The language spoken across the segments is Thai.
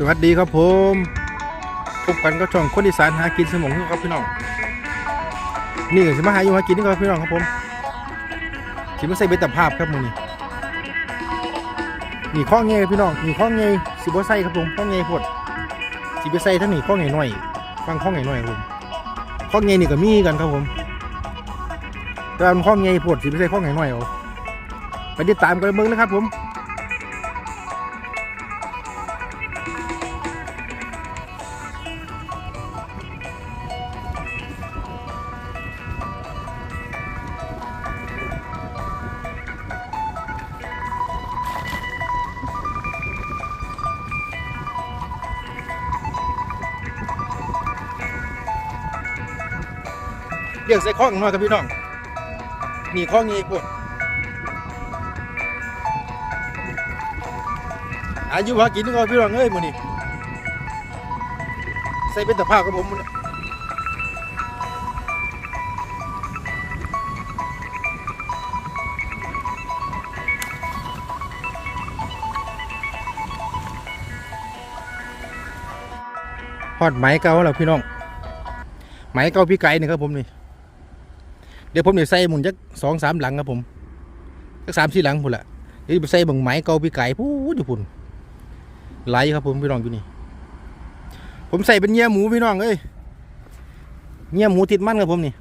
สวัสดีครับผมพบกันก็ช่องคนอีสานหากินสมองครับพี่น้อง นี่ก็สิมาหาอยู่หากินนี่ครับพี่น้องครับผมสิมาใส่เบ็ดตะภาพครับมือนี้นี่ข้อเงยพี่น้องนี่ข้อเงยสิบ่ใส่ครับผมข้อเงยพดสิไปใส่ทั้งนี้ข้อเงยหน่อยฟังข้อเงยหน่อยครับผมข้อเงยนี่ก็มีกันครับผมแต่ว่ามันข้อเงยพดสิไปใส่ข้อเงยหน่อยเอาไปติดตามกันเบิ่งนะครับผม เรียกใส่ข้องมาครับพี่น้องนี่ข้องงี้พวกอายุหากินนี่ก็พี่น้องเอ้ยมือนี้ใส่เป็นตะภาพกับผมหอนี้ฮอดไหมเก่าแล้วพี่น้องไหมเก่าพี่ไก่นี่ครับผมนี่ เดี๋ยวผมจะใส่หมุนจักสองสามหลังครับผมจักสามสี่หลังพุ่นละเดี๋ยวไปใส่บังไหมเกาพี่ไก่พูดอยู่พุ่นไหลครับผมพี่น้องอยู่นี่ ผมใส่เป็นเงี้ยหมูพี่น้องเอ้ยเงี้ยหมูติดมันครับผมนี่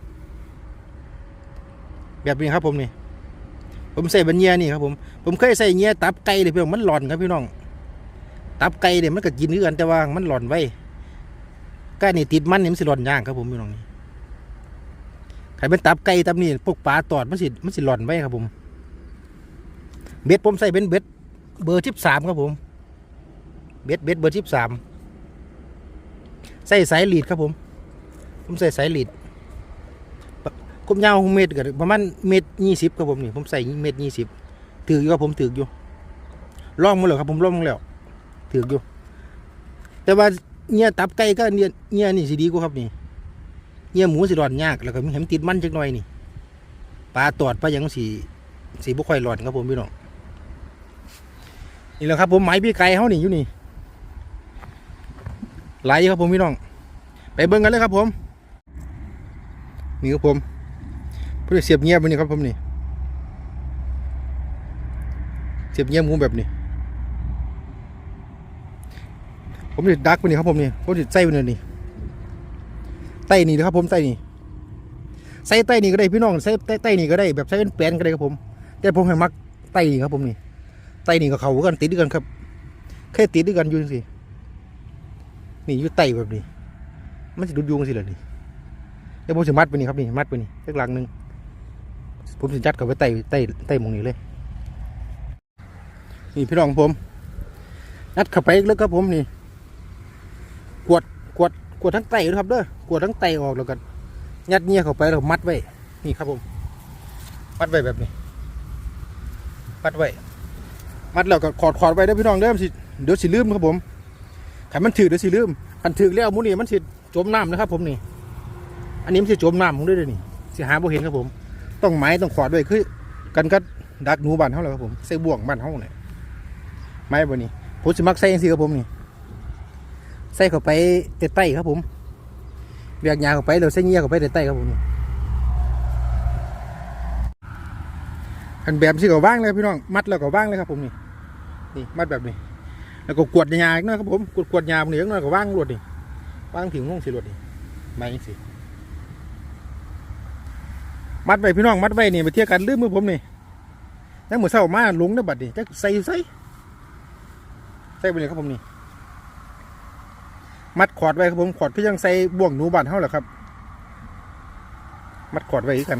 แบบนี้ครับผมนี่ ผมใส่เป็นเงี้ยนี่ครับผม ผมเคยใส่เงี้ยตับไก่เลยพี่น้องมันหลอนครับพี่น้อง ตับไก่เนี่ยมันก็กินคือกันแต่ว่ามันหลอนไว้ก้านี่ติดมันนี่มันสิหลอนย่างครับผมพี่น้องนี่ ใครเป็นตับไก่ตับนี่พวกปลาตอดมันสิมันสิหล่อนไว้ครับผม เบ็ดผมใส่เป็นเบ็ดเบอร์ทิบสามครับผม เบ็ดเบ็ดเบอร์ทิบสามใส่สายลีดครับผม ผมใส่สายลีดกุมยาวเมตรกับประมาณเมตรยี่สิบครับผมนี่ผมใส่เมตรยี่สิบถืออยู่ครับผมถืออยู่ล่องมาแล้วครับผมล่องมาแล้วถืออยู่ แต่ว่าเนี่ยตับไก่ก็เนี่ยเนี่ยนี่สิดีกว่าครับนี่ เยี่ยหมูสิรอนยากแล้วก็มีเห็นติดมันจักหน่อยนี่ปลาตอดปลาหยังสีสีบุค่อยรอนครับผมพี่น้องนี่แหละครับผมไม้พี่ไก่เขานี่อยู่นี่ไหลครับผมพี่น้อง ไปเบิ่งกันเลยครับผม นี่ครับผมเพื่อเสียบเงียบไปนี่ครับผมนี่เสียบเงียบหมูแบบนี้ ผมจะดักไปนี่ครับผมนี่ผมจะใส่ไปนี่ ไต้นี่นะครับผมไต้นี่ใส่ไต้นี่ก็ได้พี่น้องใส่ไต้ไตนี่ก็ได้แบบใส่เป็นแปลนก็ได้ครับผม แต่ผมให้มักไต้นี่ครับผมนี่ไต้นี่ก็เขากันติดด้วยกันครับแค่ติดด้วยกันอยู่สินี่อยู่ไต้แบบนี้ มันจะดุดยุงสิเหรอนี่เดี๋ยวผมจะมัดไปนี่ครับนี่มัดไปนี่สักหลังหนึ่งผมจะจัดกับไปไต้ไต้ไต้หมองนี้เลย นี่พี่น้องผมนัดเข้าไปแล้วครับผมนี่กวด วดกวทั้งไตด้วยครับเด้อกวดทั้งไตออกแล้วกันยัดเงี้ยเข้าไปแล้วมัดไว้นี่ครับผม มัดไว้แบบนี้ มัดไว้มัดแล้วก็ขอดขอดไว้เด้อพี่น้องเด้อสิเดี๋ยวสิลืมครับผมขันมันถือเดี๋ยวสิลืมขันถือแล้วมูนี่มันสิจมน้ำนะครับผมนี่ อันนี้มันสิจมน้ำผมด้วยเด้อนี่สิหาบ่เห็นครับผม ต้องไม้ต้องขอดไว้คือ กันก็ดักหนูบ้านเขาเลยครับผมใส่บ่วงบ้านเขาเนี่ยไม้บ่นี้ผมสิมักใส่ยังสิครับผมนี่ ใส่เข้าไปใต้ๆครับผมเวียกยาเข้าไปเดี๋ยวใส่เงี้ยเข้าไปใต้ๆครับผมอันแบบสิก็ว่างเลยพี่น้องมัดแล้วก็ว่างเลยครับผมนี่นี่มัดแบบนี้ แล้วก็กวดยาอีกหนะครับผมกวดกวดยาพวกนี้อีกหน่อยก็ว่างรวดนี่ว่างผิวงงสิรวดนี่มาอย่สิมัดไว้พี่น้องมัดไว้นี่มาเที่ยวกันลืมมือผมนี่ยังมือเศร้ามาลงนะบัดนี่จะใส่ใส่ใส่ไปเลยครับผมนี่ มัดขอดไว้ครับผมขอดพื่ยังใส่บ่วงหนูบานเท่าหละครับ มัดขอดไว้คือกัน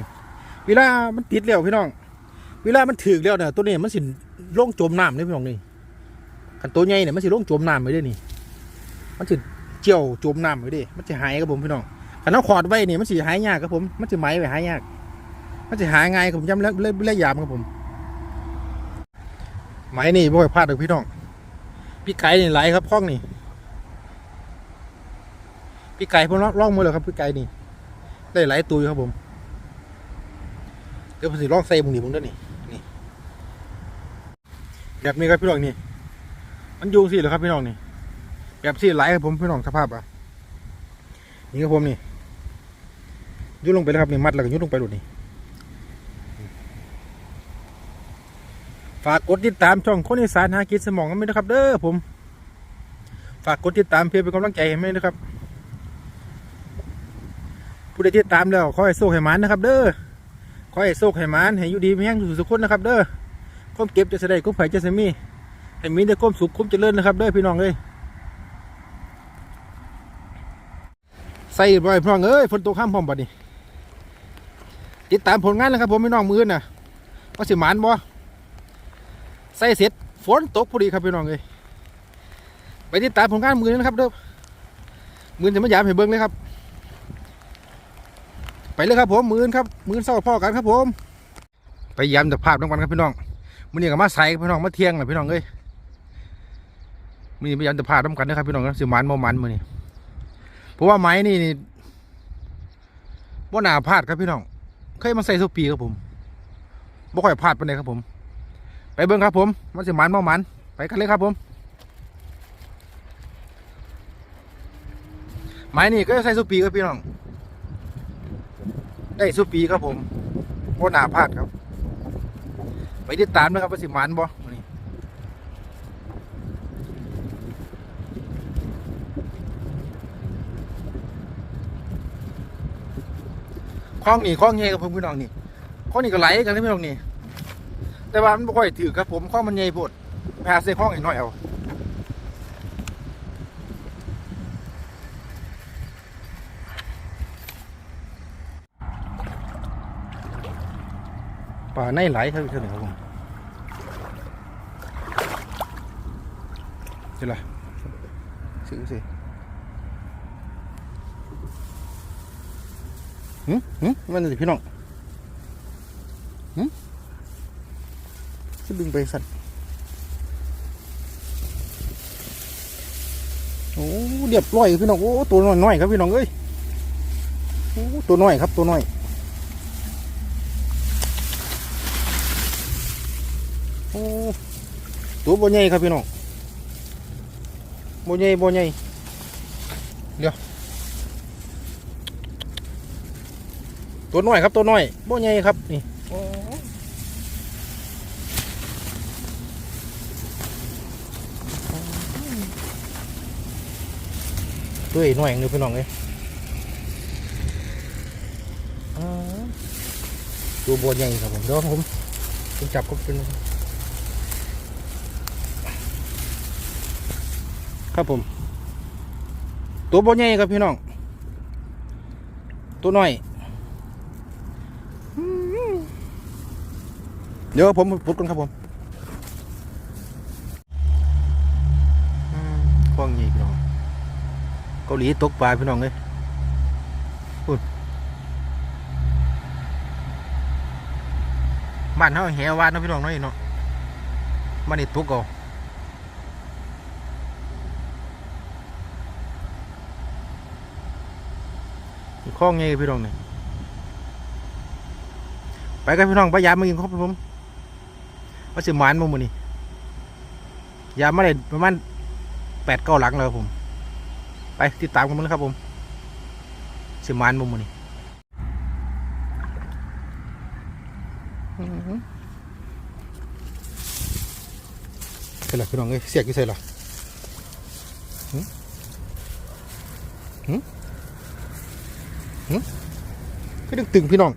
เวลามันติดแล้วพี่น้อง เวลามันถือแล้วเนี่ยตัวนี้มันสิล่งจมน้ำนี่พี่น้องนี่ขันตัวใหญ่เนี่ยมันสิล่งจมน้ำไปด้วยนี่ มันสิเจียวจมน้ำไปดิมันจะหายครับผมพี่น้องขันเอาขอดไว้เนี่ยมันสิหายยากครับผม มันจะไหมไปหายยาก มันจะหายง่ายครับผมย้ำแล้วเล่เล่ยามครับผมไหมนี่บ่อยพลาดเลยพี่น้องพี่ไก่นี่ไหลครับคล้องนี่ พี่ไก่ผมล่องมือเลยครับพี่ไก่นี่ได้หลายตัวอยู่ครับผม เดี๋ยวผมสิล่องใส่มึงนี่มึงด้วยนี่นี่แบบนี้ครับพี่น้องนี่ มันอยูสิเหรอครับพี่น้องนี่ แบบที่หลายครับผมพี่น้องสภาพอะนี่ครับผมนี่ยุดลงไปแล้วครับนี่มัดแล้วก็ยุดลงไปหลุดนี่ฝากกดติดตามช่องคนอีสานหากินสมองกันไหมนะครับ เด้อผม ฝากกดติดตามเพื่อเป็นกำลังใจให้ไหมนะครับ ผู้ใดติดตามแล้วขอให้โชคให้หมานนะครับ เด้อขอให้โชคให้หมานให้อยู่ดีมีแห้งสุขสุขคนนะครับ เด้อความเก็บจะแสดงคุ้มไผ่จะเสมีให้มีแต่ความสุขคุ้มเจริญนะครับ เด้อพี่น้องเอ้ยใส่บ่อยพี่น้องเอ้ยฝนตกข้ามพร้อมบัดนี้ติดตามผลงานนะครับ ผมพี่น้องมือน่ะว่าสิหมานบ่ใส่เสร็จฝนตกพอดีครับพี่น้องเอ้ยไปติดตามผลงานมือนะครับเด้อมือจะไมายามให้เบิ่งเลยครับ ไปเลยครับผมมือนครับมือนเศร้าพ่อกันครับผม ไปย้ำแต่ภาพทั้งวันครับพี่น้องมือนี้ก็มาใส่พี่น้องมาเที่ยงเลยพี่น้องเอ้ยมือนี้ไปย้ำแต่ภาพทั้งกันนะครับพี่น้องนะสิมันบ่หมันมือนี้เพราะว่าไม้นี่นี่บ่หนาพลาดครับพี่น้องเคยมาใส่ทุปีครับผมบ่ค่อยพลาดไปานครับผม ไปเบิ่งครับผมมันสิมันบ่หมันไปกันเลยครับผมไม้นี่ก็ใส่ทุปีครับพี่น้อง ได้สุปีครับผมโคหนาพลาดครับ ไปติดตามนะครับว่าสิหมันบ่นี่คล้องนี่คล้องเงี้ยครับผมพี่น้องนี่คล้องนี่ก็ไหลกันนะพี่น้องนี่แต่ว่ามันไม่ค่อยถือครับผมคล้องมันใหญ่โพดแพ้ใส่คล้องอีกหน่อยเอา ปลาในไหลครับพี่น้องครับผมเจ้าละซื้อสิหืมหืมมันสิพี่น้องหืมจะดึงไปสัตว์โอ้เรียบร้อยพี่น้องโอ้ตัวน้อยๆครับพี่น้องเอ้ยโอ้ตัวน้อยครับตัวน้อย โอ้ตัวบ่ใหญ่ครับพี่น้องบ่ใหญ่บ่ใหญ่เดี๋ยวตัวน้อยครับตัวน้อยบ่ใหญ่ครับนี่ตัวน้อยอย่างนี้พี่น้องเลยตัวบ่ใหญ่ครับผมเดี๋ยวผมผมจับก็เป็น ครับผม ตัวบ่ใหญ่ครับพี่น้อง ตัวน้อย เดี๋ยวผมพุดก่อนครับผมอืมคว้างใหญ่พี่น้อง เกาหลีตกปลาพี่น้องเลยพูดบ้านเขาแหวานนะพี่น้องนาะนี่เนาะบ้านนี่ตกเอา ข้องไงพี่น้องนี่ไปกันพี่น้องไปยามมากินครับผมว่าสิหมานมาหมดนี่ยามมาได้ประมาณแปดเก้าหลังแล้วครับผม ไปติดตามกันมันครับผมสิหมานมาหมดนี่อื้อหือใส่ละพี่น้องเอ้ยเสียกอยู่ใส่ละหืมหืม ก็ดึงตึงพี่น้อง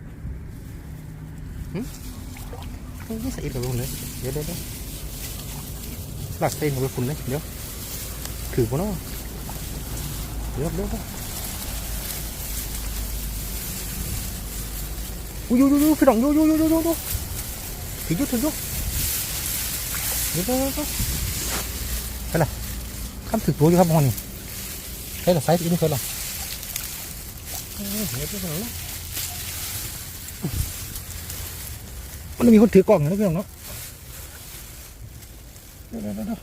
หึนี่ใส่อีกแล้วเลย เดี๋ยวเดี๋ยวเดี๋ยวลากเส้นของไปฝุ่นเลย เดี๋ยว ถือปะเนาะเดี๋ยวเดี๋ยวเดี๋ยวอุ้ยยูยูยูพี่น้องยูยูยูยูยูยูถือยูถือยูเดี๋ยวเดี๋ยวเดี๋ยวไปละข้ามถือตัวอยู่ครับมอนี่ใช่หรอไซส์อีกนี่เคยหรอ มันมีคนถือกล่องนะพี่น้องเนาะเดี๋ยวเดี๋ยวเดี๋ยว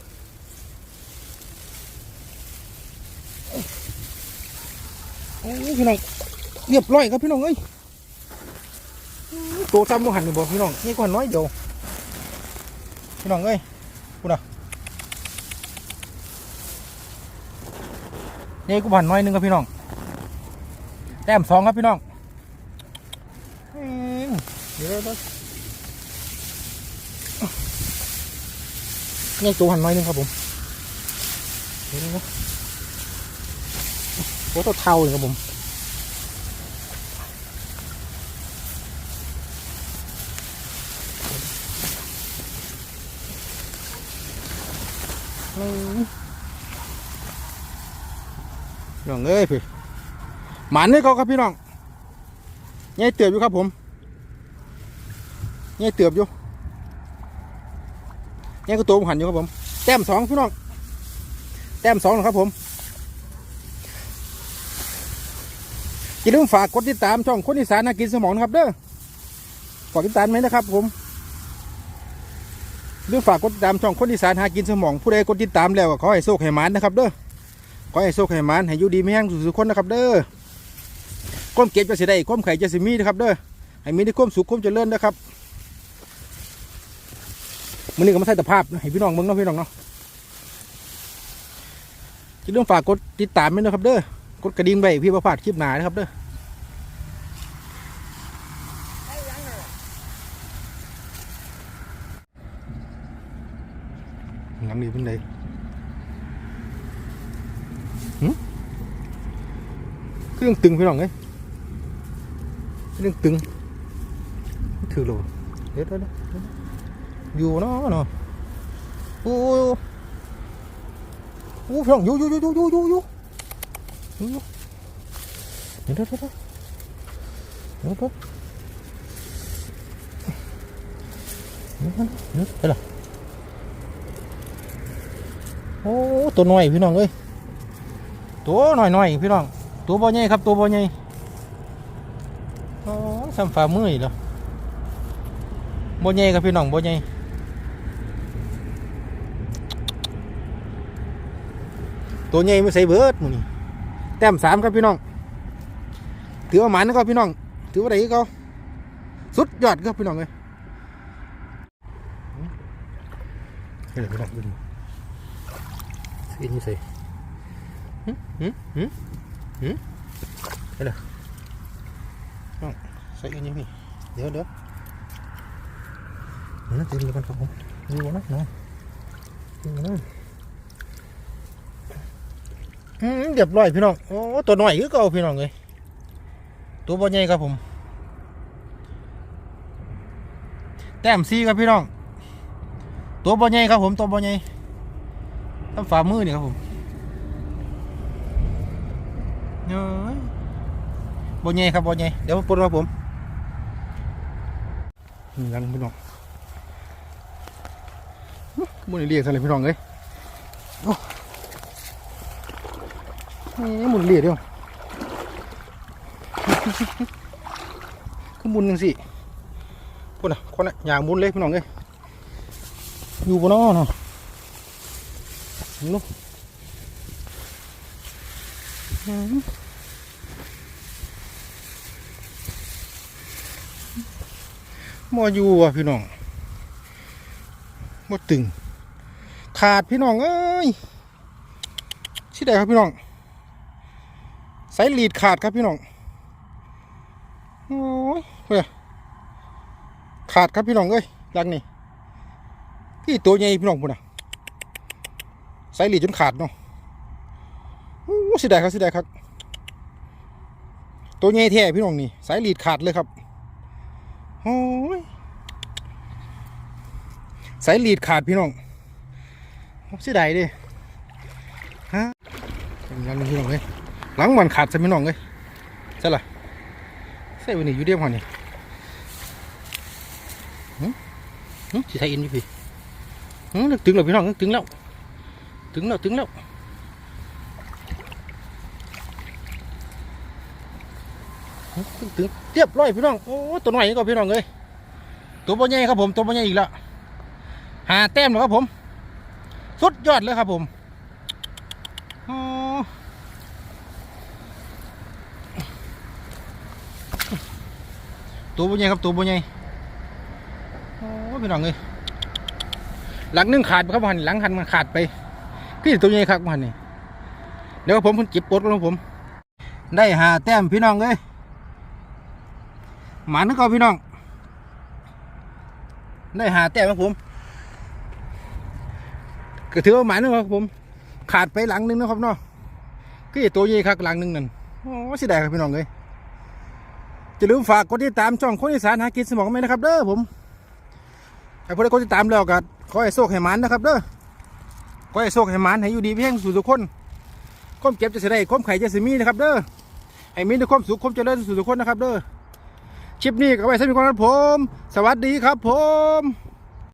โอ้พี่น้องเรียบร้อยครับพี่น้องเอ้ยตัวซ้ำมหันนี่บอกพี่น้องนี่กว่าน้อยเดียวพี่น้องเอ้ยพูดอะนี่กูผ่านน้อยหนึงครับพี่น้อง แต้มสองครับพี่น้องเดี๋ยวเดี๋ยวนี่ตัวหันน้อยนึงครับผมเดี๋ยวนะโอ้ตัวเท่าเลยครับผมน้องเอ้ยพี่ หมันนี่เขาครับพี่น้องใหญ่เตือบอยู่ครับผมใหญ่เตือบอยู่ใหญ่ก็ตัวผมหันอยู่ครับผม แต้มสองพี่น้อง แต้มสองนะครับผมอย่าลืมฝากกดติดตามช่องคนอีสานนากินสมองนะครับเด้อ ฝากติดตามไหมนะครับผมเรื่องฝากกดติดตามช่องคนอีสานหากินสมองผู้ใดกดติดตามแล้วก็ขอให้โชคให้หมานนะครับเด้อขอให้โชคให้หมานให้อยู่ดีไม่แห้งสุขๆคนนะครับเด้อ ก้มเก็บจะเสียได้ก้มไข่จะสิมีนะครับเด้อให้มีได้ความสุขความเจริญนะครับมื้อนี้ก็มาใส่ตะภาพนะให้พี่น้องเบิ่งเนาะพี่น้องเนาะอย่าลืมฝากกดติดตามด้วยนะครับเด้อกดกระดิ่งไว้พี่ประพาดคลิปหนานะครับเด้อหลังนี้เป็นไงหึเครื่องตึงพี่น้องเอ้ย เรื่องตึงถือโลเฮ็ดแล้อยู่เนาะเนาะโอ้ยโอ้พี่น้องอยู่อยู่อยู่อยู่อยู่อยู่อยู่เดี๋ยวเดี๋ยวเดี๋ยวเดี๋ยวเดี๋ยวเดี๋ยวโอ้ตัวน้อยพี่น้องเอ้ยตัวน้อยๆพี่น้องตัวบ่ใหญ่ครับตัวบ่ใหญ่ ซ้ำฝ่ามืออีกแล้วบ่ใหญ่ครับพี่น้องบ่ใหญ่ตัวใหญ่ไม่ใส่เบิดหมูนี่แต้มสามครับพี่น้อง ถือว่าหมันนะครับพี่น้อง ถือว่าไดก็สุดยอดครับพี่น้องเลยเฮ้ยพี่น้องดูดิใส่นี่ใส่หืมหืมหืมหืมเฮ้ยล่ะน้อง ใส่อันนี้พี่ เดี๋ยวเดี๋ยวเดี๋ยวนะตีนกันครับผมดูนะน้องดูนะอืมเรียบร้อยพี่น้อง โอ้ตัวหน้อยคือเก่าพี่น้องเลยตัวบ่ใหญ่ครับผม แต้มซีครับพี่น้อง ตัวบ่ใหญ่ครับผม ตัวบ่ใหญ่ต้นฝ่ามือนี่ครับผมเน้ยบ่ใหญ่ครับบ่ใหญ่เดี๋ยวมาปนครับผม นี่กันพี่น้องบ่ได้เรียกอะไรพี่น้องเอ้ยนี่หมุนเรียกเดียวคือมุนจังสิพุ่นะคนน่ะอย่างหมุนเลยพี่น้องเอ้ยอยู่บ่เนาะเนาะลูก มออยู่ว่ะพี่น้องมดตึง ขาดพี่น้องเอ้ยชิได้ครับพี่น้องสายลีดขาดครับพี่น้องโอ้ยเฮ้ยขาดครับพี่น้องเอ้ยรังนี่พี่ตัวใหญ่พี่น้องพุ่นอะสายหลีดจนขาดเนาะโอ้เสียดครับเสียดายครับ ตัวใหญ่แท้พี่น้องนี่สายหลีดขาดเลยครับ โอ้ยสายหลีดขาดพี่น้องเสียดายดิฮะยังพี่น้องเลยหลังมันขาดใช่พี่น้องเลยใช่ล่ะใส่วันนี้อยู่เดียวหันนี่หึหึใส่อินอยู่พี่หึนึกถึงแล้วพี่น้องนึกถึงแล้วถึงแล้วถึงแล้ว ถึงเรียบร้อยพี่น้องโอ้ตัวน้อยนี่ก็พี่น้องเลยตัวบ่ใหญ่ครับผมตัวบ่ใหญ่อีกแล้วหาแต้มแล้วครับผม สุดยอดเลยครับผมตัวบ่ใหญ่ครับตัวบ่ใหญ่โอ้พี่น้องเลยหลังนึงขาดไปครับหันหลังหันมันขาดไปพี่ตัวใหญ่ครับมันนี่เดี๋ยวผมเพิ่นเก็บกดของผม ได้หาแต้มพี่น้องเลย หมานึกเอาพี่น้อง ได้หาแต้มครับผมก็ถือว่าหมานึงครับผม ขาดไปหลังนึงนะครับเนาะคือไอ้ตัวใหญ่คักหลังนึงนั่นโอ้เสิได้ครับพี่น้องเลยจะลืมฝากกดติดตามช่องคนอีสานหากินสมองไหมนะครับ เด้อผมให้พวกได้กดติดตามแล้วก็ขอให้โชคให้หมันนะครับ เด้อขอให้โชคให้หมันให้อยู่ดีเพียงสู่ทุกคนความเจ็บจะเสียได้ความไข่จะสิมีนะครับ เด้อให้มีแต่ความสุขความเจริญสู่ทุกคนนะครับ เด้อ คลิปนี้ก็ไว้สำหรับคนครับผม สวัสดีครับผม